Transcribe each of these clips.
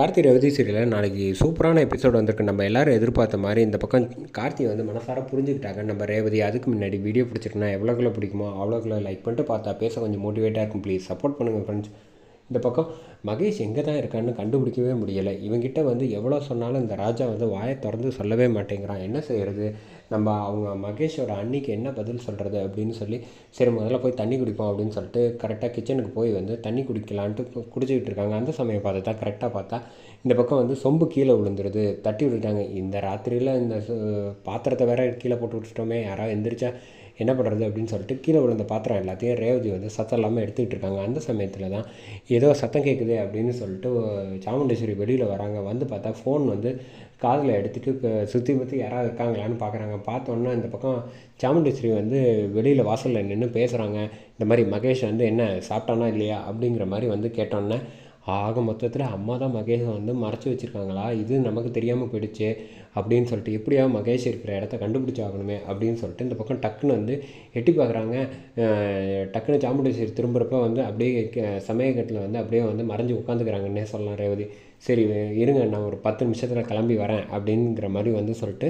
கார்த்தி ரவதி சீரியலில் நாளைக்கு சூப்பரான எபிசோட் வந்திருக்கு. நம்ம எல்லோரும் எதிர்பார்த்த மாதிரி இந்த பக்கம் கார்த்தி வந்து மனசார புரிஞ்சுக்கிட்டாங்க. நம்ம ரேவதி அதுக்கு முன்னாடி வீடியோ பிடிச்சிருக்குன்னா எவ்வளோக்குள்ள பிடிக்குமோ அவ்வளோக்குள்ள லைக் பண்ணிட்டு பார்த்தா பேச கொஞ்சம் மோட்டிவேட்டாக இருக்கும். ப்ளீஸ் சப்போர்ட் பண்ணுங்கள் ஃப்ரெண்ட்ஸ் இந்த பக்கம் மகேஷ் எங்கே தான் இருக்கான்னு கண்டுபிடிக்கவே முடியலை. இவங்கிட்ட வந்து எவ்வளோ சொன்னாலும் இந்த ராஜா வந்து வாயை திறந்து சொல்லவே மாட்டேங்கிறான். என்ன செய்கிறது நம்ம அவங்க மகேஷோட அன்னிக்கு என்ன பதில் சொல்கிறது அப்படின்னு சொல்லி சரி முதல்ல போய் தண்ணி குடிப்போம் அப்படின்னு சொல்லிட்டு கரெக்டாக கிச்சனுக்கு போய் வந்து தண்ணி குடிக்கலான்ட்டு கு- குடிச்சிக்கிட்டு இருக்காங்க. அந்த சமயம் பார்த்தா தான் கரெக்டாக பார்த்தா இந்த பக்கம் வந்து சொம்பு கீழே விழுந்துருது. தட்டி விட்டுட்டாங்க. இந்த ராத்திரியில் இந்த சு- பாத்திரத்தை வேற கீழே போட்டு விட்டுட்டோமே. யாராவது எந்திரிச்சா என்ன பண்ணுறது அப்படின்னு சொல்லிட்டு கீழே விழுந்த பாத்திரம் எல்லாத்தையும் ரேவதி வந்து சத்தம் இல்லாமல் எடுத்துக்கிட்டு இருக்காங்க. அந்த சமயத்தில் தான் ஏதோ சத்தம் கேட்குது அப்படின்னு சொல்லிட்டு சாமுண்டேஸ்வரி வெளியில் வராங்க. வந்து பார்த்தா ஃபோன் வந்து காதில் எடுத்துகிட்டு சுற்றி முற்றி யாராவது இருக்காங்களான்னு பார்க்குறாங்க பார்த்தோன்னா இந்த பக்கம் சாமுண்டேஸ்வரி வந்து வெளியில் வாசலில் நின்று பேசுகிறாங்க இந்த மாதிரி மகேஷ் வந்து என்ன சாப்பிட்டானா இல்லையா அப்படிங்கிற மாதிரி வந்து கேட்டோன்னே ஆக மொத்தத்தில் அம்மா தான் மகேஷை வந்து மறைச்சி வச்சுருக்காங்களா? இது நமக்கு தெரியாமல் போயிடுச்சு அப்படின்னு சொல்லிட்டு எப்படியா மகேஷ் இருக்கிற இடத்த கண்டுபிடிச்சாகணுமே அப்படின்னு சொல்லிட்டு இந்த பக்கம் டக்குன்னு வந்து எட்டி பார்க்குறாங்க. டக்குன்னு சாமுண்டேஸ்வரி திரும்புகிறப்ப வந்து அப்படியே சமயக்கட்டில் வந்து அப்படியே வந்து மறைஞ்சு உட்காந்துக்கிறாங்கன்னே சொல்லலாம் ரேவதி. சரி இருங்க நான் ஒரு பத்து நிமிஷத்தில் கிளம்பி வரேன் அப்படிங்கிற மாதிரி வந்து சொல்லிட்டு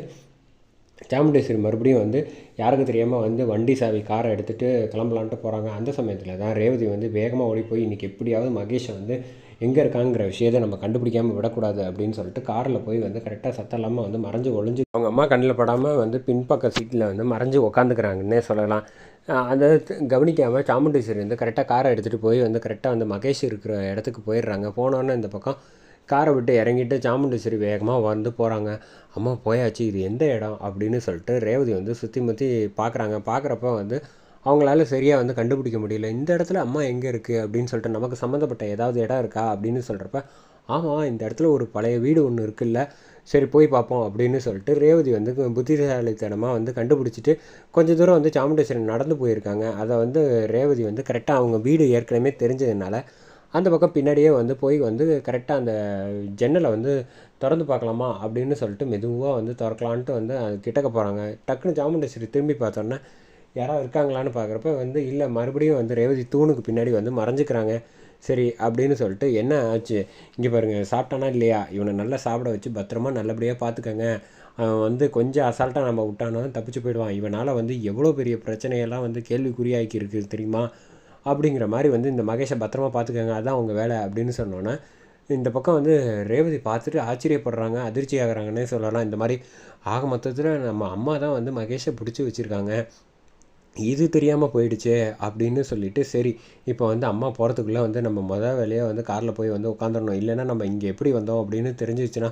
சாமுண்டேஸ்வரி மறுபடியும் வந்து யாருக்கு தெரியாமல் வந்து வண்டி சாவி காரை எடுத்துகிட்டு கிளம்பலான்ட்டு போகிறாங்க அந்த சமயத்தில் தான் ரேவதி வந்து வேகமாக ஓடி போய் இன்றைக்கி எப்படியாவது மகேஷை வந்து எங்கே இருக்காங்கிற விஷயத்தை நம்ம கண்டுபிடிக்காமல் விடக்கூடாது அப்படின்னு சொல்லிட்டு காரில் போய் வந்து கரெக்டாக சத்தம் இல்லாமல் வந்து மறைஞ்சு ஒளிஞ்சு அவங்க அம்மா கண்ணில் படாமல் வந்து பின்பக்க சீட்டில் வந்து மறைஞ்சு உக்காந்துக்கிறாங்கன்னே சொல்லலாம். அதை கவனிக்காமல் சாமுண்டேஸ்வரி வந்து கரெக்டாக காரை எடுத்துகிட்டு போய் வந்து கரெக்டாக வந்து மகேஷ் இருக்கிற இடத்துக்கு போயிடுறாங்க. போனோன்னே இந்த பக்கம் காரை விட்டு இறங்கிட்டு சாமுண்டேஸ்வரி வேகமாக வந்து போகிறாங்க அம்மா போயாச்சு இது எந்த இடம்? அப்படின்னு சொல்லிட்டு ரேவதி வந்து சுற்றி முற்றி பார்க்குறாங்க பார்க்குறப்ப வந்து அவங்களால சரியாக வந்து கண்டுபிடிக்க முடியல. இந்த இடத்துல அம்மா எங்கே இருக்குது அப்படின்னு சொல்லிட்டு நமக்கு சம்மந்தப்பட்ட ஏதாவது இடம் இருக்கா? அப்படின்னு சொல்கிறப்ப ஆமாம் இந்த இடத்துல ஒரு பழைய வீடு ஒன்று இருக்குல்ல. சரி போய் பார்ப்போம் அப்படின்னு சொல்லிட்டு ரேவதி வந்து புத்திசாலித்தனமாக வந்து கண்டுபிடிச்சிட்டு கொஞ்சம் தூரம் வந்து சாமுண்டேஸ்வரன் நடந்து போயிருக்காங்க. அதை வந்து ரேவதி வந்து கரெக்டாக அவங்க வீடு ஏற்கனவே தெரிஞ்சதுனால அந்த பக்கம் பின்னாடியே வந்து போய் வந்து கரெக்டாக அந்த ஜன்னலை வந்து திறந்து பார்க்கலாமா அப்படின்னு சொல்லிட்டு மெதுவாக வந்து திறக்கலான்ட்டு வந்து அது கிட்டக்க போகிறாங்க டக்குன்னு சாமுண்டேஸ்வரி திரும்பி பார்த்தோன்னே யாராவது இருக்காங்களான்னு பார்க்குறப்ப வந்து இல்லை மறுபடியும் வந்து ரேவதி தூணுக்கு பின்னாடி வந்து மறைஞ்சிக்கிறாங்க. சரி அப்படின்னு சொல்லிட்டு என்ன ஆச்சு? இங்கே பாருங்கள் சாப்பிட்டானா இல்லையா? இவனை நல்லா சாப்பிட வச்சு பத்திரமா நல்லபடியாக பார்த்துக்கங்க. அவன் வந்து கொஞ்சம் அசால்ட்டாக நம்ம விட்டானோ தப்பிச்சு போயிடுவான். இவனால் வந்து எவ்வளோ பெரிய பிரச்சனையெல்லாம் வந்து கேள்விக்குறியாக்கி இருக்குது தெரியுமா? அப்படிங்கிற மாதிரி வந்து இந்த மகேஷை பத்திரமா பார்த்துக்கங்க அதான் உங்கள் வேலை அப்படின்னு சொன்னோன்னே இந்த பக்கம் வந்து ரேவதி பார்த்துட்டு ஆச்சரியப்படுறாங்க அதிர்ச்சி ஆகுறாங்கன்னே சொல்லலாம். இந்த மாதிரி ஆக மொத்தத்தில் நம்ம அம்மா தான் வந்து மகேஷை பிடிச்சி வச்சுருக்காங்க. இது தெரியாமல் போயிடுச்சே அப்படின்னு சொல்லிட்டு சரி இப்போ வந்து அம்மா போகிறதுக்குள்ளே வந்து நம்ம மொதல் வேலையாக வந்து காரில் போய் வந்து உட்காந்துடணும் இல்லைன்னா நம்ம இங்கே எப்படி வந்தோம் அப்படின்னு தெரிஞ்சிச்சுன்னா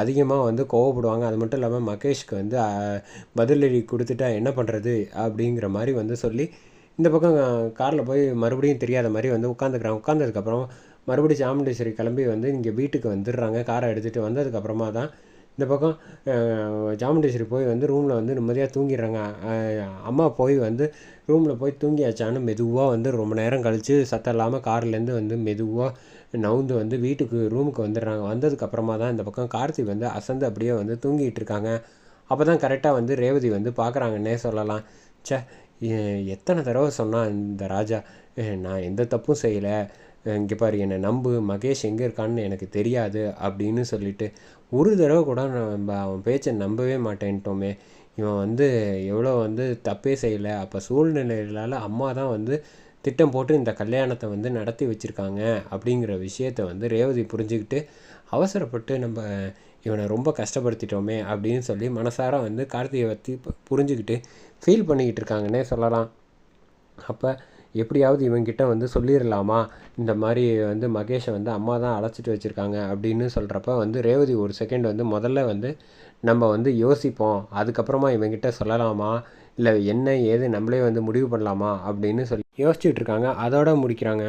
அதிகமாக வந்து கோவப்படுவாங்க. அது மட்டும் இல்லாமல் மகேஷ்க்கு வந்து பதிலடி கொடுத்துட்டா என்ன பண்ணுறது அப்படிங்கிற மாதிரி வந்து சொல்லி இந்த பக்கம் காரில் போய் மறுபடியும் தெரியாத மாதிரி வந்து உட்காந்துக்கிறாங்க உட்காந்ததுக்கப்புறம் மறுபடியும் சாமுண்டேஸ்வரி கிளம்பி வந்து இங்கே வீட்டுக்கு வந்துடுறாங்க. காரை எடுத்துகிட்டு வந்ததுக்கப்புறமா தான் இந்த பக்கம் ஜாமுண்டேஸ்வரி சாமுண்டேஸ்வரி போய் வந்து ரூமில் வந்து நிம்மதியாக தூங்கிடுறாங்க. அம்மா போய் வந்து ரூமில் போய் தூங்கியாச்சான்னு மெதுவாக வந்து ரொம்ப நேரம் கழித்து சத்தம் இல்லாமல் கார்லேருந்து வந்து மெதுவாக நவுந்து வந்து வீட்டுக்கு ரூமுக்கு வந்துடுறாங்க. வந்ததுக்கப்புறமா தான் இந்த பக்கம் கார்த்தி வந்து அசந்து அப்படியே வந்து தூங்கிட்டு இருக்காங்க. அப்போ தான் கரெக்டாக வந்து ரேவதி வந்து பார்க்குறாங்கன்னே சொல்லலாம். சே எத்தனை தடவை சொன்னான் இந்த ராஜா நான் எந்த தப்பும் செய்யலை. இங்கே பாரு என்னை நம்பு மகேஷ் எங்கே இருக்கான்னு எனக்கு தெரியாது அப்படின்னு சொல்லிட்டு ஒரு தடவை கூட நம்ம அவன் பேச்சை நம்பவே மாட்டேன்ட்டோமே. இவன் வந்து எவ்வளோ வந்து தப்பே செய்யலை. அப்போ சூழ்நிலைகளால் அம்மா தான் வந்து திட்டம் போட்டு இந்த கல்யாணத்தை வந்து நடத்தி வச்சுருக்காங்க அப்படிங்கிற விஷயத்தை வந்து ரேவதி புரிஞ்சுக்கிட்டு அவசரப்பட்டு நம்ம இவனை ரொம்ப கஷ்டப்படுத்திட்டோமே அப்படின்னு சொல்லி மனசார வந்து கார்த்திகை பற்றி புரிஞ்சுக்கிட்டு ஃபீல் பண்ணிக்கிட்டு இருக்காங்கன்னே சொல்லலாம். அப்போ எப்படியாவது இவங்கிட்ட வந்து சொல்லிடலாமா இந்த மாதிரி வந்து மகேஷை வந்து அம்மா தான் அழைச்சிட்டு வச்சுருக்காங்க அப்படின்னு சொல்கிறப்ப வந்து ரேவதி ஒரு செகண்ட் வந்து முதல்ல வந்து நம்ம வந்து யோசிப்போம். அதுக்கப்புறமா இவங்கிட்ட சொல்லலாமா? இல்லை என்ன ஏது நம்மளே வந்து முடிவு பண்ணலாமா? அப்படின்னு சொல்லி யோசிச்சுட்டு இருக்காங்க. அதோட முடிக்கிறாங்க.